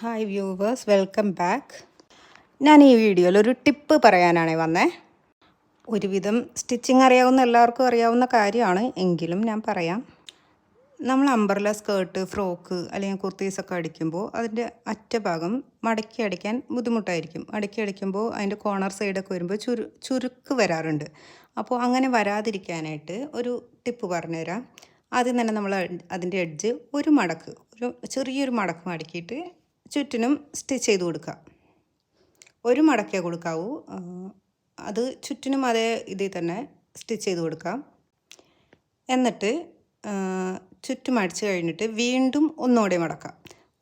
Hi viewers welcome back ഞാൻ ഈ വീഡിയോയിൽ ഒരു ടിപ്പ് പറയാനാണ് വന്നേ. ഒരുവിധം സ്റ്റിച്ചിങ് അറിയാവുന്ന എല്ലാവർക്കും അറിയാവുന്ന കാര്യമാണ്. എങ്കിലും ഞാൻ പറയാം. നമ്മൾ അമ്പർല സ്കേർട്ട് ഫ്രോക്ക് അല്ലെങ്കിൽ കുർത്തീസൊക്കെ അടിക്കുമ്പോൾ അതിന്റെ അറ്റഭാഗം മടക്കി അടിക്കാൻ ബുദ്ധിമുട്ടായിരിക്കും. മടക്കി അടിക്കുമ്പോൾ അതിന്റെ കോർണർ സൈഡൊക്കെ വരുമ്പോൾ ചുരു ചുരുക്ക് വരാറുണ്ട്. അപ്പോൾ അങ്ങനെ വരാതിരിക്കാനായിട്ട് ഒരു ടിപ്പ് പറഞ്ഞുതരാം. ആദ്യം തന്നെ നമ്മൾ അതിന്റെ എഡ്ജ് ഒരു മടക്ക് ഒരു ചെറിയൊരു മടക്ക് മടക്കിയിട്ട് ചുറ്റിനും സ്റ്റിച്ച് ചെയ്ത് കൊടുക്കുക. ഒരു മടക്കേ കൊടുക്കാവൂ. അത് ചുറ്റിനും അതേ ഇതിൽ തന്നെ സ്റ്റിച്ച് ചെയ്ത് കൊടുക്കാം. എന്നിട്ട് ആ, ചുറ്റും അടിച്ച് കഴിഞ്ഞിട്ട് വീണ്ടും ഒന്നോടെ മടക്കാം.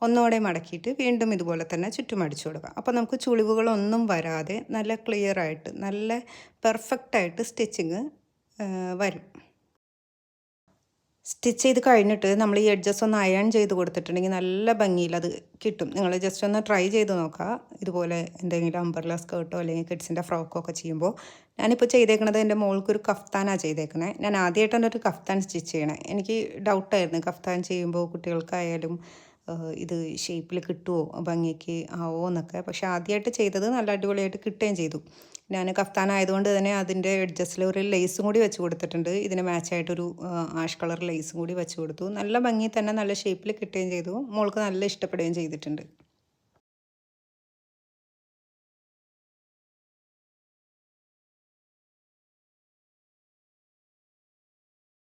ഒന്നോടെ മടക്കിയിട്ട് വീണ്ടും ഇതുപോലെ തന്നെ ചുറ്റും അടിച്ചു കൊടുക്കാം. അപ്പോൾ നമുക്ക് ചുളിവുകളൊന്നും വരാതെ നല്ല ക്ലിയർ ആയിട്ട് നല്ല പെർഫെക്റ്റായിട്ട് സ്റ്റിച്ചിങ് വരും. സ്റ്റിച്ച് ചെയ്ത് കഴിഞ്ഞിട്ട് നമ്മൾ ഈ എഡ്ജസ് ഒന്ന് അയൺ ചെയ്ത് കൊടുത്തിട്ടുണ്ടെങ്കിൽ നല്ല ഭംഗിയിൽ അത് കിട്ടും. നിങ്ങൾ ജസ്റ്റ് ഒന്ന് ട്രൈ ചെയ്ത് നോക്കുക. ഇതുപോലെ എന്തെങ്കിലും അമ്പർല സ്കേർട്ടോ അല്ലെങ്കിൽ കിഡ്സിന്റെ ഫ്രോക്കോ ഒക്കെ ചെയ്യുമ്പോൾ ഞാനിപ്പോൾ ചെയ്തേക്കണത് എന്റെ മോൾക്ക് ഒരു കഫ്താനാണ് ചെയ്തേക്കണേ. ഞാൻ ആദ്യമായിട്ടാണ് ഒരു കഫ്താൻ സ്റ്റിച്ച് ചെയ്യണേ. എനിക്ക് ഡൗട്ടായിരുന്നു കഫ്താൻ ചെയ്യുമ്പോൾ കുട്ടികൾക്കായാലും ഇത് ഷേപ്പിൽ കിട്ടുമോ ഭംഗിക്ക് ആവോ എന്നൊക്കെ. പക്ഷേ ആദ്യമായിട്ട് ചെയ്തത് നല്ല അടിപൊളിയായിട്ട് കിട്ടുകയും ചെയ്തു. ഞാൻ കഫ്താൻ ആയതുകൊണ്ട് തന്നെ അതിന്റെ എഡ്ജസ്റ്റിൽ ഒരു ലേസും കൂടി വെച്ച് കൊടുത്തിട്ടുണ്ട്. ഇതിന് മാച്ചായിട്ടൊരു ആഷ് കളർ ലേസും കൂടി വെച്ച് കൊടുത്തു. നല്ല ഭംഗി തന്നെ നല്ല ഷേപ്പിൽ കിട്ടുകയും ചെയ്തു. മോൾക്ക് നല്ല ഇഷ്ടപ്പെടുകയും ചെയ്തിട്ടുണ്ട്.